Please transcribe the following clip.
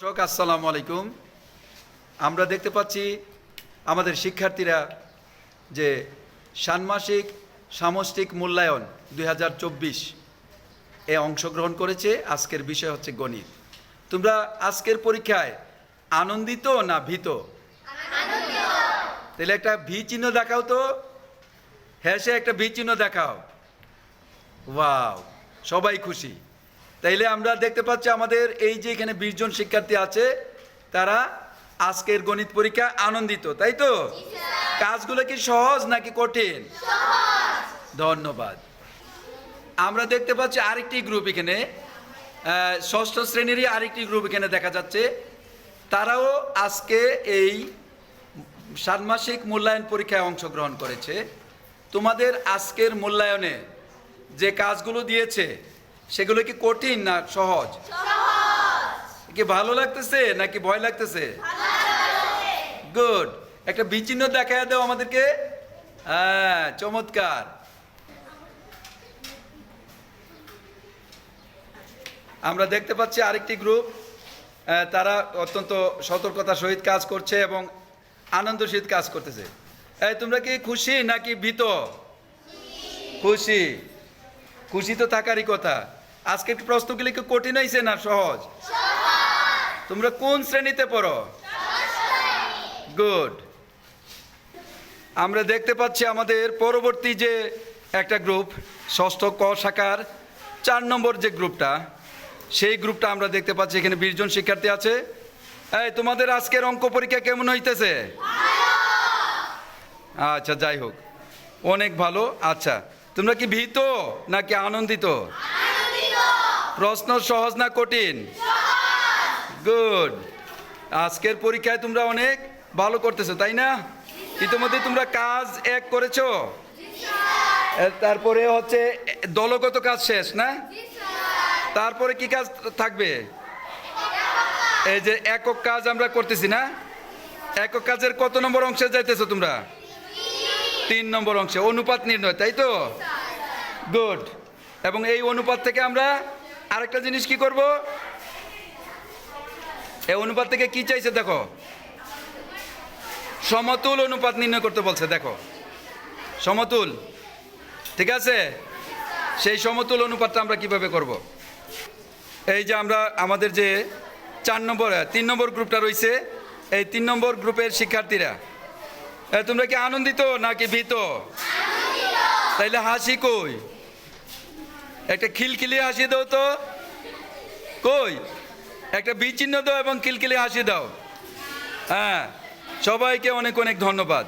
দর্শক, আসসালামু আলাইকুম। আমরা দেখতে পাচ্ছি আমাদের শিক্ষার্থীরা যে ষান্মাসিক সামষ্টিক মূল্যায়ন দুই হাজার চব্বিশ এ অংশগ্রহণ করেছে। আজকের বিষয় হচ্ছে গণিত। তোমরা আজকের পরীক্ষায় আনন্দিত না ভীত? তাহলে একটা ভি চিহ্ন দেখাও তো। হ্যাঁ সে একটা ভি চিহ্ন দেখাও। ওয়াও, সবাই খুশি। তাইলে আমরা দেখতে পাচ্ছি আমাদের এই যে এখানে বিশ জন শিক্ষার্থী আছে তারা আজকের গণিত পরীক্ষা আনন্দিত তাই তো? কাজগুলো কি সহজ নাকি কঠিন? ধন্যবাদ। আমরা দেখতে পাচ্ছি আরেকটি গ্রুপ এখানে ষষ্ঠ শ্রেণীরই আরেকটি গ্রুপ এখানে দেখা যাচ্ছে। তারাও আজকে এই ষান্মাসিক মূল্যায়ন পরীক্ষায় অংশগ্রহণ করেছে। তোমাদের আজকের মূল্যায়নে যে কাজগুলো দিয়েছে সেগুলো কি কঠিন না সহজ? কি ভালো লাগতেছে নাকি ভয় লাগতেছে? গুড একটা বিচিহ্ন দেখা দাও আমাদেরকে। হ্যাঁ চমৎকার। আমরা দেখতে পাচ্ছি আরেকটি গ্রুপ। তারা অত্যন্ত সতর্কতার সহিত কাজ করছে এবং আনন্দের সহিত কাজ করতেছে। এই তোমরা কি খুশি নাকি ভীত? খুশি। খুশি তো থাকারই কথা। আজকে একটু প্রশ্ন প্রশ্নগুলি কি কঠিন হয়েছে না সহজ? তোমরা কোন শ্রেণীতে পড়ো? গুড। আমরা দেখতে পাচ্ছি আমাদের পরবর্তী যে একটা গ্রুপ ষষ্ঠ ক শাখার চার নম্বর যে গ্রুপটা সেই গ্রুপটা আমরা দেখতে পাচ্ছি। এখানে বিশ জন শিক্ষার্থী আছে। এই তোমাদের আজকের অঙ্ক পরীক্ষা কেমন হইতেছে? আচ্ছা যাই হোক। অনেক ভালো। আচ্ছা তোমরা কি ভীত নাকি আনন্দিত। প্রশ্ন সহজ না কঠিন? গুড আজকের পরীক্ষায় তোমরা অনেক ভালো করতেছো তাই না? ইতিমধ্যে তোমরা কাজ এক করেছ? তারপরে হচ্ছে দলগত কাজ শেষ না? তারপরে কি কাজ থাকবে? এই যে একক কাজ আমরা করতেছি না? একক কাজের কত নম্বর অংশে যাইতেছো তোমরা? তিন। নম্বর অংশে। অনুপাত নির্ণয় তাই তো? গুড এবং এই অনুপাত থেকে আমরা আরেকটা জিনিস কি করব? এই অনুপাত থেকে কি চাইছে দেখো। সমতুল অনুপাত নির্ণয় করতে বলছে, দেখো। সমতুল, ঠিক আছে? সেই সমতুল অনুপাতটা আমরা কীভাবে করব? এই যে আমরা, আমাদের যে চার নম্বর, তিন নম্বর গ্রুপটা রয়েছে, এই তিন নম্বর গ্রুপের শিক্ষার্থীরা তোমরা কি আনন্দিত নাকি ভীত? তাইলে হাসি কই? একটা খিলখিলি হাসি দাও তো। কই? একটা বিচ্ছিন্ন দাও এবং খিলখিলি হাসি দাও। হ্যাঁ সবাইকে অনেক অনেক ধন্যবাদ।